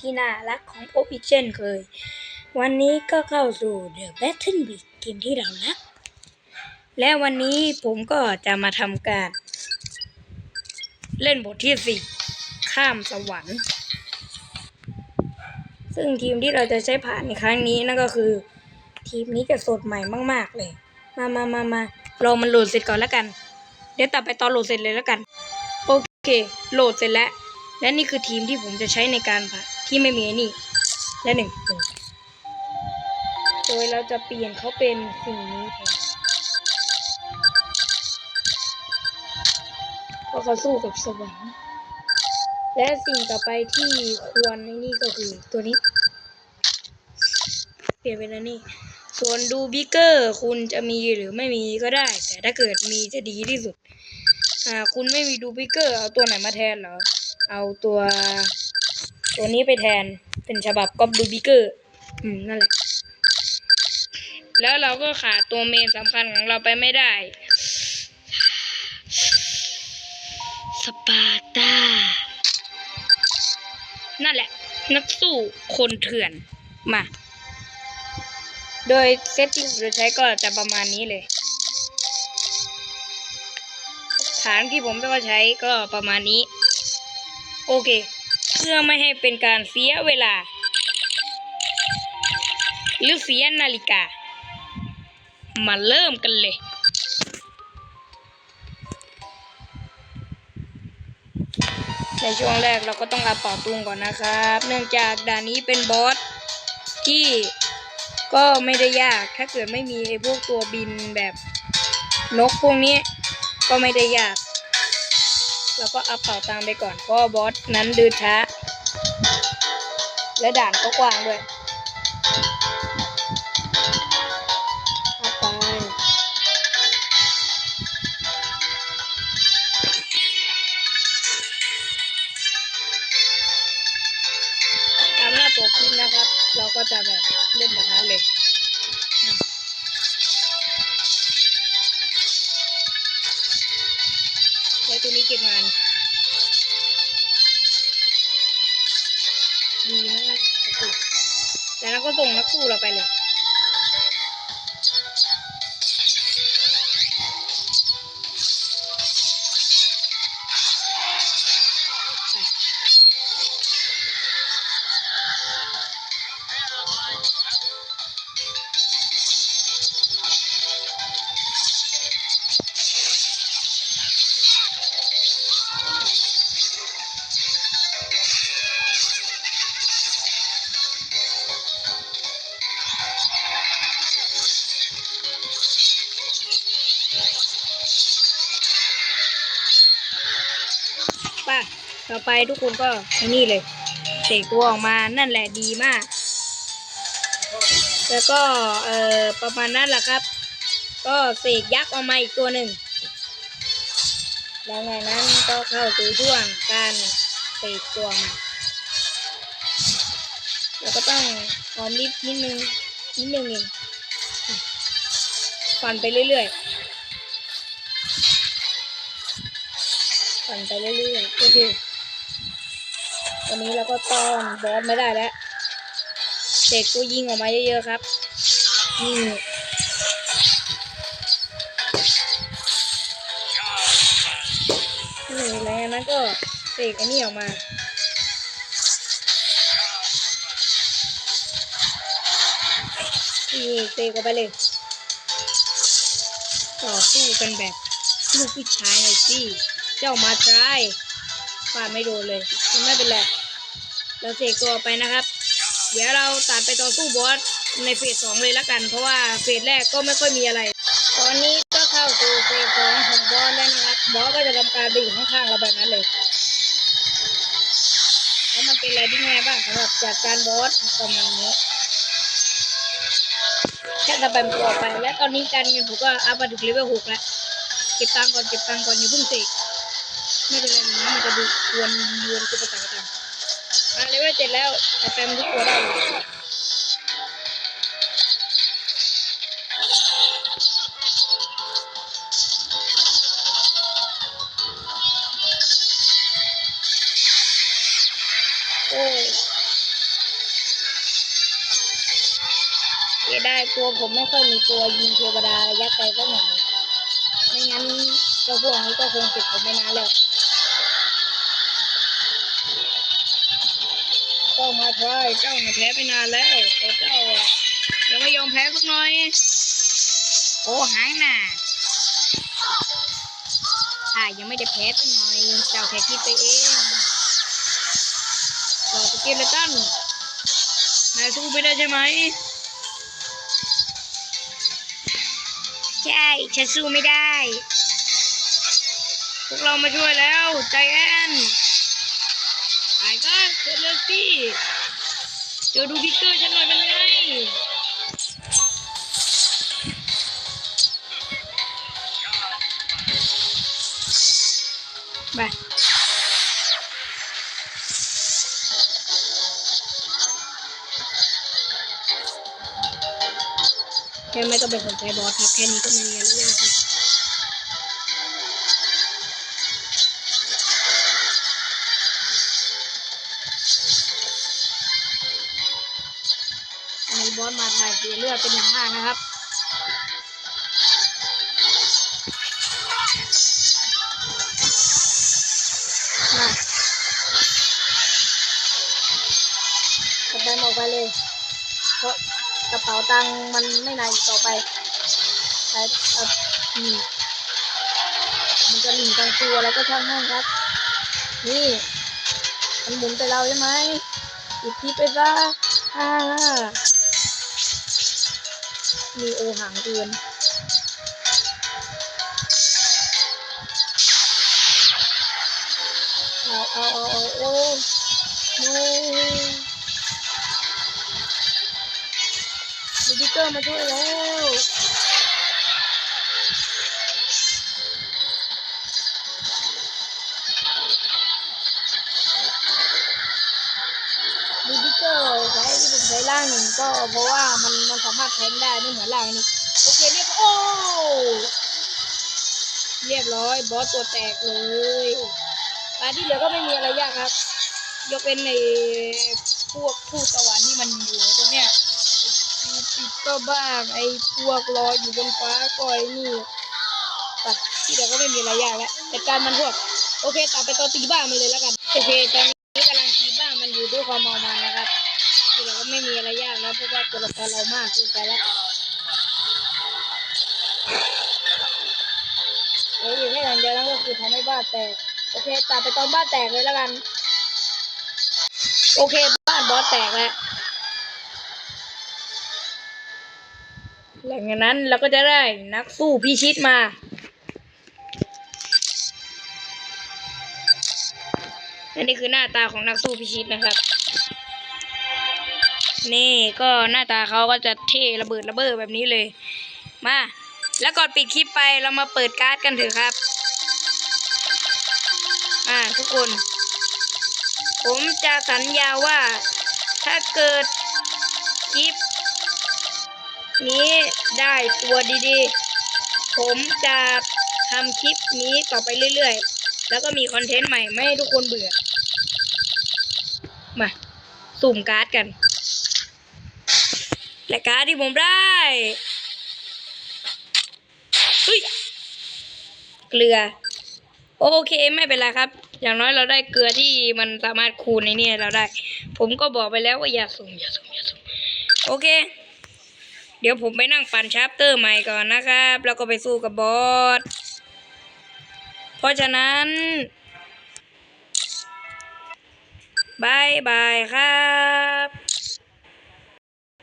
ที่น่ารักของโอบอีกเช่นเคย วันนี้ก็เข้าสู่ The Battle b e a t เกมที่เรารัก และวันนี้ผมก็จะมาทำการ เล่นบทที่สี่ข้ามสวรรค์ ซึ่งทีมที่เราจะใช้ผ่านในครั้งนี้นั่นก็คือ ทีมนี้จะสดใหม่มาก ๆ เลย มามามามาเรามันโหลดเสร็จก่อนแล้วกัน เดี๋ยวตัดไปตอนโหลดเสร็จเลยแล้วกัน โอเค โหลดเสร็จแล้ว และนี่คือทีมที่ผมจะใช้ในการผ่าน ที่ไม่มีนี่และหนึ่งโดยเราจะเปลี่ยนเขาเป็นสิ่งนี้แทนเพราะเขาสู้กับสวรรค์และสิ่งต่อไปที่ควรในนี่ก็คือตัวนี้ เปลี่ยนเป็นอันนี้ ส่วนดูบิเกอร์คุณจะมีหรือไม่มีก็ได้ แต่ถ้าเกิดมีจะดีที่สุด อ่า คุณไม่มีดูบิเกอร์เอาตัวไหนมาแทนเหรอ เอาตัว ตัวนี้ไปแทนเป็นฉบับก๊อปดูบิเกอร์อืมนั่นแหละ แล้วเราก็ขาดตัวเมนสำคัญของเราไปไม่ได้ สปาร์ตา นั่นแหละ นักสู้คนเถื่อน มา โดยเซตที่ผมจะใช้ก็จะประมาณนี้เลยฐานที่ผมจะใช้ก็ประมาณนี้ โอเค เพื่อไม่ให้เป็นการเสียเวลา หรือเสียนาฬิกา มาเริ่มกันเลย ในช่วงแรกเราก็ต้องอัพเป่าตุงก่อนนะครับ เนื่องจากด่านนี้เป็นบอสที่ก็ไม่ได้ยาก ถ้าเกิดไม่มีไอ้พวกตัวบินแบบนกพวกนี้ก็ไม่ได้ยาก แล้วก็อัพเป่าตังไปก่อนเพราะบอสนั้นเดินช้า และด่านก็กว้างด้วยอัพไปตามหน้าปกคลิปนะครับ เราก็จะแบบเล่นแบบนั้นเลย วตัวนี้เก็บงาน ดีมากโอเคแล้วเราก็ส่งนักสู้เราไปเลย ต่อไปทุกคนก็นี่เลยเสกตัวออกมานั่นแหละดีมาก แล้วก็เอ่อประมาณนั้นแหละครับ ก็เสกยักษ์ออกมาอีกตัวหนึ่งแล้วไงนั้นก็เข้าสู่ช่วงการเสกตัวมาแล้วก็ต้องหอมลิฟนิดนึงนิดนึงเองฟันไปเรื่อยๆปั่นไปเรื่อยๆโอเค วันนี้เราก็ต้อนบอสไม่ได้แล้วเด็กก็ยิงออกมาเยอะๆครับนี่นี่แล้วนั้นก็เสกอันนี้ออกมานี่เสกออกไปเลยต่อสู้กันแบบลูกผู้ชายหน่อยสิเจ้ามาทรายฟาดไม่โดนเลย ไม่เป็นไร เราเสกตัวไปนะครับ เดี๋ยวเราตัดไปต่อสู้บอสในเฟสสองเลยละกัน เพราะว่าเฟสแรกก็ไม่ค่อยมีอะไร ตอนนี้ก็เข้าสู่เฟสสองของบอสแล้วนะครับ บอสก็จะทำการไปอยู่ข้างๆเราแบบนั้นเลยแล้วมันเป็นอะไรที่ง่ายบ้างสำหรับจัดการบอสประมาณนี้แค่ทำไปมันออไป และตอนนี้การเงินผมก็อัพมาถึงเลเวลหกแล้ว เก็บตังค์ก่อนเก็บตังค์ก่อนอย่าเพิ่งเสกไม่เป็นไรนะมันจะดูควรยวนกุปตังกัน อะเลเวลเจ็ดแล้วแต่แฟมทุกตัวได้จะได้ตัวผมไม่ค่อยมีตัวยิงเทวดายักษ์ไปก็หน่อยไม่งั้นเจ้าพวกนี้ก็คงติดผมไปนานแล้ว มาทรายเจ้ามาแพ้ไปนานแล้วแต่เจ้าอะยังไม่ยอมแพ้สักหน่อย โอ้หายหน่าถ้ายังไม่ได้แพ้สักหน่อย เจ้าแค่คิดไปเองต่อสกิลเลยตั้นนายสู้ไม่ได้ใช่ไหม ใช่ ฉันสู้ไม่ได้ พวกเรามาช่วยแล้ว ใจแอนตายก็เสร็จแล้วสิเจอดูพิกเกอร์ฉันหน่อยเป็นไงไปแค่ไม่ต้องไปสนใจบอสครับ แค่นี้ก็ไม่มีอะไรยากครับ อันนี้บอสมาถ่ายเสียเลือดเป็นอย่างมากนะครับมาขับไปหมอกไปเลย เพราะกระเป๋าตังค์มันไม่นานต่อไปใช้เอาหนีบมันจะหนีบตังตัวแล้วก็ช่างแม่งครับ นี่ มันหมุนไปเราใช่ไหมอีกทีไปซะฮ่า มีโอหางอื่นเอาเอาเอาเอาโอ้โน้ดิจิเตอร์มาช่วยแล้วางหนึ่งก็เพราะว่ามันมันสามารถแทงได้ไม่เหมือนล่างนี้โอเคเรียบโอ้เรียบร้อยบอสตัวแตกเลยอันที่เหลือก็ไม่มีอะไรยากครับ ยกเป็นในพวกทูตสวรรค์ที่มันอยู่ตรงเนี้ยไอ้คิวปิดก็บ้าง ไอ้พวกลอยอยู่บนฟ้าก็ไอ้นี่ไปที่เหลือก็ไม่มีอะไรยากแล้วจัดการมันพวก โอเคตัดไปตอนตีบ้านมันเลยแล้วกัน โอเคตอนนี้กำลังตีบ้านมันอยู่ด้วยความเมามันนะครับ ไม่มีอะไรยากแล้วเพราะว่าตัวละครเรามากเกินไปแล้วเอ้ยอยู่แค่อย่างเดียวแล้วก็คือทำให้บ้านแตกโอเคตัดไปตอนบ้านแตกเลยแล้วกัน โอเคบ้านบอสแตกแล้วหลังจากนั้นเราก็จะได้นักสู้พิชิตมาและนี่คือหน้าตาของนักสู้พิชิตนะครับ นี่ก็หน้าตาเขาก็จะเท่ระเบิดระเบ้อแบบนี้เลย มา แล้วก่อนปิดคลิปไปเรามาเปิดการ์ดกันเถอะครับ อ่าทุกคน ผมจะสัญญาว่าถ้าเกิดคลิป นี้ได้ตัวดีๆ ผมจะทำคลิปนี้ต่อไปเรื่อยๆ แล้วก็มีคอนเทนต์ใหม่ไม่ให้ทุกคนเบื่อ มา สุ่มการ์ดกัน และการ์ดที่ผมได้เฮ้ยเกลือ โอเคไม่เป็นไรครับ อย่างน้อยเราได้เกลือที่มันสามารถคูณในนี่เราได้ ผมก็บอกไปแล้วว่าอย่าสุ่มอย่าสุ่มอย่าสุ่มโอเค เดี๋ยวผมไปนั่งปั่นชาร์ปเตอร์ใหม่ก่อนนะครับ แล้วก็ไปสู้กับบอสเพราะฉะนั้นบายบายครับ